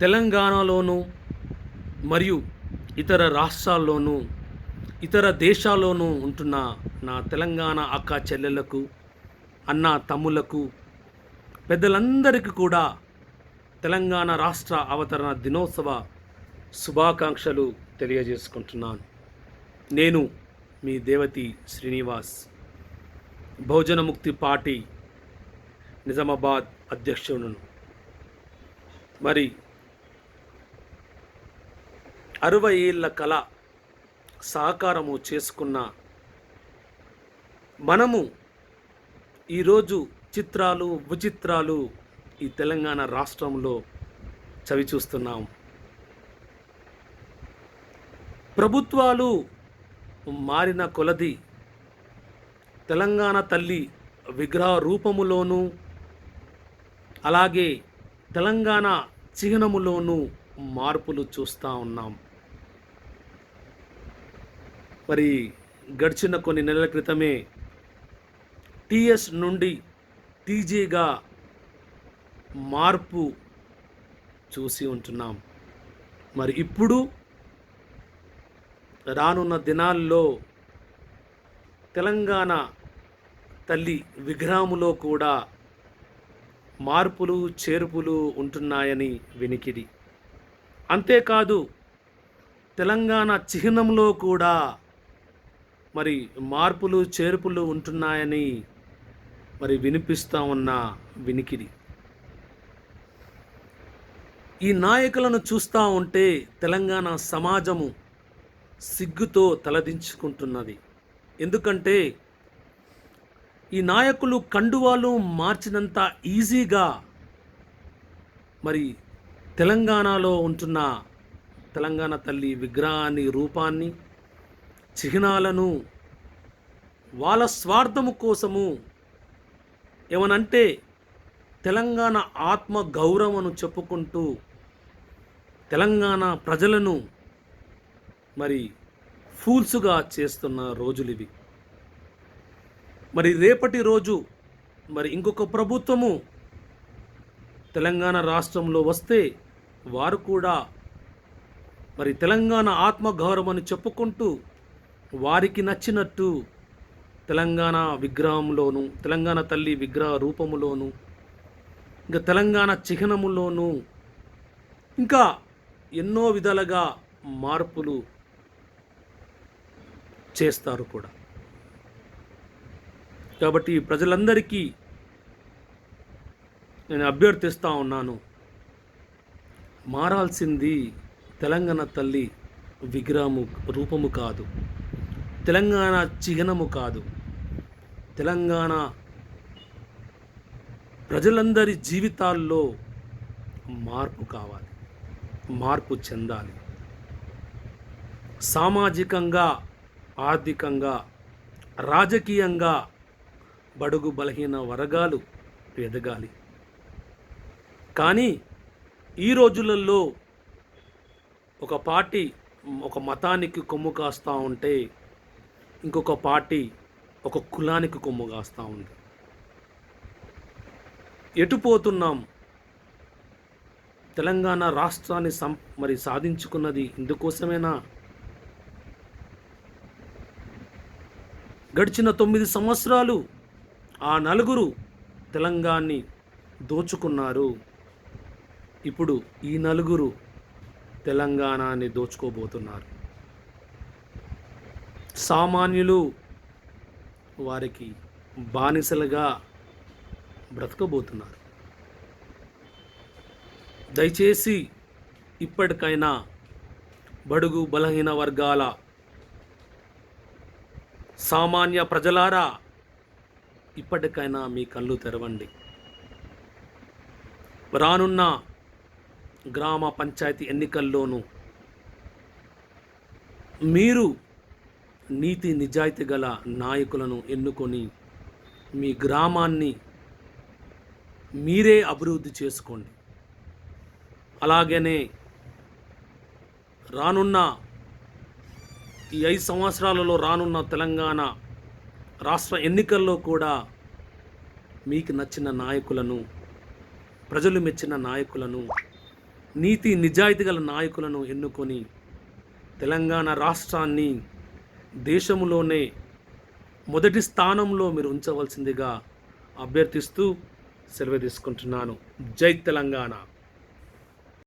తెలంగాణలోనూ మరియు ఇతర రాష్ట్రాల్లోనూ ఇతర దేశాల్లోనూ ఉంటున్న నా తెలంగాణ అక్క చెల్లెలకు అన్న తమ్ములకు పెద్దలందరికీ కూడా తెలంగాణ రాష్ట్ర అవతరణ దినోత్సవ శుభాకాంక్షలు తెలియజేసుకుంటున్నాను. నేను మీ దేవతి శ్రీనివాస్ బహుజనముక్తి పార్టీ నిజామాబాద్ అధ్యక్షుడును. మరి అరవై ఏళ్ళ కళ సహకారము చేసుకున్న మనము ఈరోజు చిత్రాలు విచిత్రాలు ఈ తెలంగాణ రాష్ట్రంలో చవి చూస్తున్నాం. ప్రభుత్వాలు మారిన కొలది తెలంగాణ తల్లి విగ్రహ రూపములోనూ అలాగే తెలంగాణ చిహ్నములోనూ మార్పులు చూస్తూ ఉన్నాం. మరి గడిచిన కొన్ని నెలల క్రితమే టిఎస్ నుండి టీజీగా మార్పు చూసి ఉంటున్నాం. మరి ఇప్పుడు రానున్న దినాల్లో తెలంగాణ తల్లి విగ్రహములో కూడా మార్పులు చేర్పులు ఉంటున్నాయని వినికిడి. అంతేకాదు తెలంగాణ చిహ్నంలో కూడా మరి మార్పులు చేర్పులు ఉంటున్నాయని మరి వినిపిస్తూ ఉన్న వినికిడి. ఈ నాయకులను చూస్తూ ఉంటే తెలంగాణ సమాజము సిగ్గుతో తలదించుకుంటున్నది. ఎందుకంటే ఈ నాయకులు కండువాలు మార్చినంత ఈజీగా మరి తెలంగాణలో ఉంటున్న తెలంగాణ తల్లి విగ్రహాన్ని రూపాన్ని చిహ్నాలను వాళ్ళ స్వార్థము కోసము ఏమనంటే తెలంగాణ ఆత్మ గౌరవను చెప్పుకుంటూ తెలంగాణ ప్రజలను మరి ఫూల్స్గా చేస్తున్న రోజులు ఇవి. మరి రేపటి రోజు మరి ఇంకొక ప్రభుత్వము తెలంగాణ రాష్ట్రంలో వస్తే వారు కూడా మరి తెలంగాణ ఆత్మగౌరవం అని చెప్పుకుంటూ వారికి నచ్చినట్టు తెలంగాణ విగ్రహంలోను తెలంగాణ తల్లి విగ్రహ రూపములోను ఇంకా తెలంగాణ చిహ్నములోను ఇంకా ఎన్నో విధాలుగా మార్పులు చేస్తారు కూడా. కాబట్టి ప్రజలందరికీ నేను అభ్యర్థిస్తూ ఉన్నాను మారాల్సింది తెలంగాణ తల్లి విగ్రహము రూపము కాదు. తెలంగాణ చిహ్నము కాదు. తెలంగాణ ప్రజలందరి జీవితాల్లో మార్పు కావాలి. మార్పు చెందాలి. సామాజికంగా ఆర్థికంగా రాజకీయంగా బడుగు బలహీన వర్గాలు ఎదగాలి. కానీ ఈ రోజులలో ఒక పార్టీ ఒక మతానికి కొమ్ము కాస్తూ ఉంటే ఇంకొక పార్టీ ఒక కులానికి కొమ్ము కాస్తూ ఉంది. ఎటు పోతున్నాం? తెలంగాణ రాష్ట్రాన్ని సం మరి సాధించుకున్నది ఇందుకోసమేనా? గడిచిన తొమ్మిది సంవత్సరాలు ఆ నలుగురు తెలంగాణని దోచుకున్నారు. ఇప్పుడు ఈ నలుగురు తెలంగాణని దోచుకోబోతున్నారు. సామాన్యులు వారికి బానిసలుగా బ్రతకబోతున్నారు. దయచేసి ఇప్పటికైనా బడుగు బలహీన వర్గాల సామాన్య ప్రజలారా ఇప్పటికైనా మీ కళ్ళు తెరవండి. రానున్న గ్రామ పంచాయతీ ఎన్నికల్లోనూ మీరు నీతి నిజాయితీ గల నాయకులను ఎన్నుకొని మీ గ్రామాన్ని మీరే అభివృద్ధి చేసుకోండి. అలాగనే రానున్న ఈ ఐదు సంవత్సరాలలో రానున్న తెలంగాణ రాష్ట్ర ఎన్నికల్లో కూడా మీకు నచ్చిన నాయకులను ప్రజలు మెచ్చిన నాయకులను నీతి నిజాయితీ గల నాయకులను ఎన్నుకొని తెలంగాణ రాష్ట్రాన్ని దేశంలోనే మొదటి స్థానంలో మీరు ఉంచవలసిందిగా అభ్యర్థిస్తూ సెలవు తీసుకుంటున్నాను. జై తెలంగాణ.